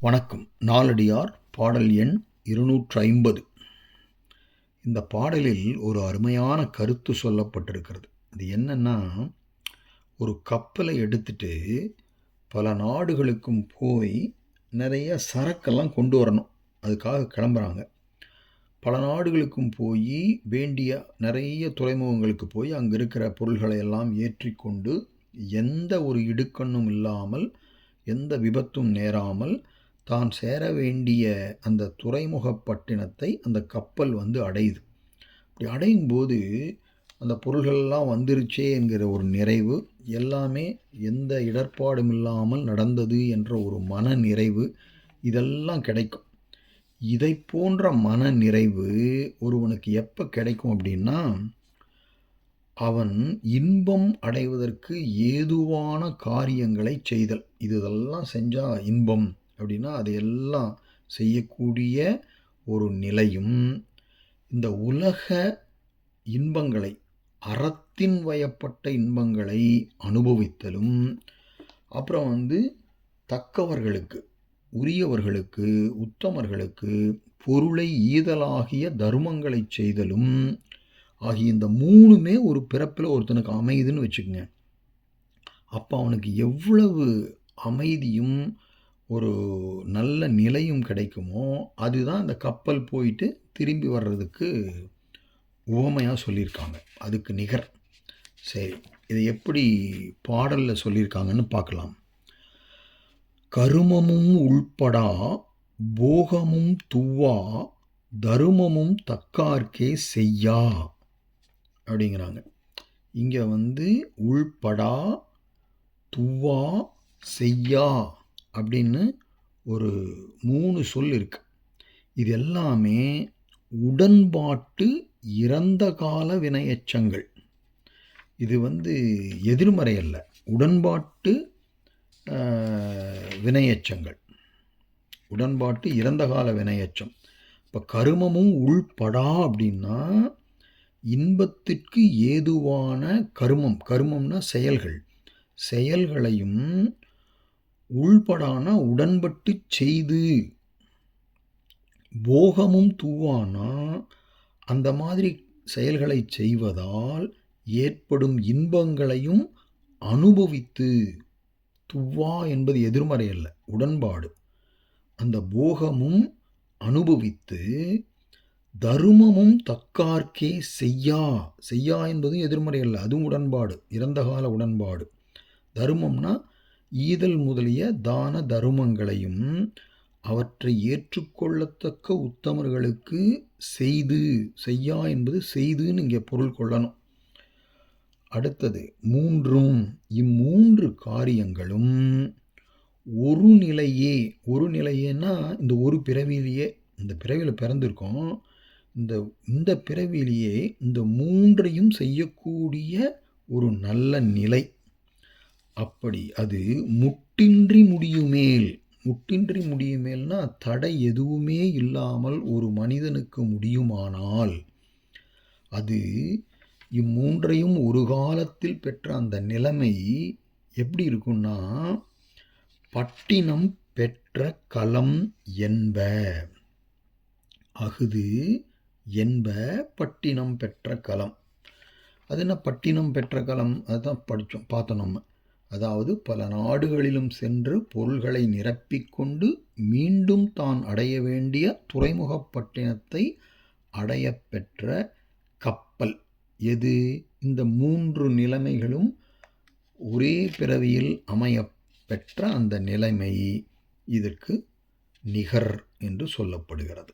வணக்கம். நாலடியார் பாடல் எண் இருநூற்று ஐம்பது இந்த பாடலில் ஒரு அருமையான கருத்து சொல்லப்பட்டிருக்கிறது. அது என்னன்னா ஒரு கப்பலை எடுத்துட்டு பல நாடுகளுக்கும் போய் நிறைய சரக்கெல்லாம் கொண்டு வரணும். அதுக்காக கிளம்புறாங்க. பல நாடுகளுக்கும் போய் வேண்டிய நிறைய துறைமுகங்களுக்கு போய் அங்கே இருக்கிற பொருள்களை எல்லாம் ஏற்றிக்கொண்டு எந்த ஒரு இடுக்கண்ணும் இல்லாமல் எந்த விபத்தும் நேராமல் தான் சேர வேண்டிய அந்த துறைமுகப்பட்டினத்தை அந்த கப்பல் வந்து அடையுது. அப்படி அடையும் போது அந்த பொருள்கள்லாம் வந்துருச்சே என்கிற ஒரு நிறைவு எல்லாமே எந்த இடர்பாடும் இல்லாமல் நடந்தது என்ற ஒரு மன நிறைவு இதெல்லாம் கிடைக்கும். இதை போன்ற மன நிறைவு ஒருவனுக்கு எப்போ கிடைக்கும் அப்படின்னா அவன் இன்பம் அடைவதற்கு ஏதுவான காரியங்களை செய்தல். இதெல்லாம் செஞ்சால் இன்பம். அப்படின்னா அதையெல்லாம் செய்யக்கூடிய ஒரு நிலையும். இந்த உலக இன்பங்களை அறத்தின் வயப்பட்ட இன்பங்களை அனுபவித்தலும் அப்புறம் வந்து தக்கவர்களுக்கு உரியவர்களுக்கு உத்தமர்களுக்கு பொருளை ஈதலாகிய தர்மங்களை செய்தலும் ஆகிய இந்த மூணுமே ஒரு பிறப்பில் ஒருத்தனுக்கு அமைதுன்னு வச்சுக்கோங்க. அப்போ அவனுக்கு எவ்வளவு அமைதியும் ஒரு நல்ல நிலையும் கிடைக்குமோ அதுதான் அந்த கப்பல் போயிட்டு திரும்பி வர்றதுக்கு உவமையாக சொல்லியிருக்காங்க. அதுக்கு நிகர். சரி இதை எப்படி பாடலில் சொல்லியிருக்காங்கன்னு பார்க்கலாம். கருமமும் உள்படா போகமும் துவா தருமமும் தக்கார்க்கே செய்யா அப்படிங்கிறாங்க. இங்கே வந்து உள்படா துவா செய்யா அப்படின்னு ஒரு மூணு சொல் இருக்கு. இது எல்லாமே உடன்பாட்டு இறந்த கால வினையச்சங்கள். இது வந்து எதிர்மறை அல்ல. உடன்பாட்டு வினையச்சங்கள். உடன்பாட்டு இறந்த கால வினையச்சம். இப்போ கருமமும் உள்படா அப்படின்னா இன்பத்திற்கு ஏதுவான கருமம். கருமம்னா செயல்கள். செயல்களையும் உள்படானா உடன்பட்டு செய்து போகமும் தூவானா அந்த மாதிரி செயல்களை செய்வதால் ஏற்படும் இன்பங்களையும் அனுபவித்து துவா என்பது எதிர்மறை அல்ல உடன்பாடு. அந்த போகமும் அனுபவித்து தருமமும் தக்கார்க்கே செய்யா. செய்யா என்பதும் எதிர்மறை அல்ல அதுவும் உடன்பாடு இறந்த கால உடன்பாடு. தருமம்னா ஈதல் முதலிய தான தருமங்களையும் அவற்றை ஏற்றுக்கொள்ளத்தக்க உத்தமர்களுக்கு செய்து செய்யா என்பது செய்துன்னு இங்கே பொருள் கொள்ளணும். அடுத்தது மூன்றும் இம்மூன்று காரியங்களும் ஒரு நிலையே ஒரு நிலையேன்னா இந்த ஒரு பிறவிலேயே இந்த பிறவியில் பிறந்திருக்கோம். இந்த இந்த பிறவிலேயே இந்த மூன்றையும் செய்யக்கூடிய ஒரு நல்ல நிலை. அப்படி அது முட்டின்றி முடியுமேல் முட்டின்றி முடியுமேல்னா தடை எதுவுமே இல்லாமல் ஒரு மனிதனுக்கு முடியுமானால் அது இம்மூன்றையும் ஒரு காலத்தில் பெற்ற அந்த நிலைமை எப்படி இருக்குன்னா பட்டினம் பெற்ற களம் என்ப அகுது என்ப பட்டினம் பெற்ற களம். அது என்ன பட்டினம் பெற்ற களம்? அதுதான் படித்தோம் பார்த்தோம் நம்ம. அதாவது பல நாடுகளிலும் சென்று பொருள்களை நிரப்பிக்கொண்டு மீண்டும் தான் அடைய வேண்டிய துறைமுகப்பட்டினத்தை அடைய பெற்ற கப்பல். எது? இந்த மூன்று நிலைமைகளும் ஒரே பிறவியில் அமைய பெற்ற அந்த நிலைமை. இதற்கு நிகர் என்று சொல்லப்படுகிறது.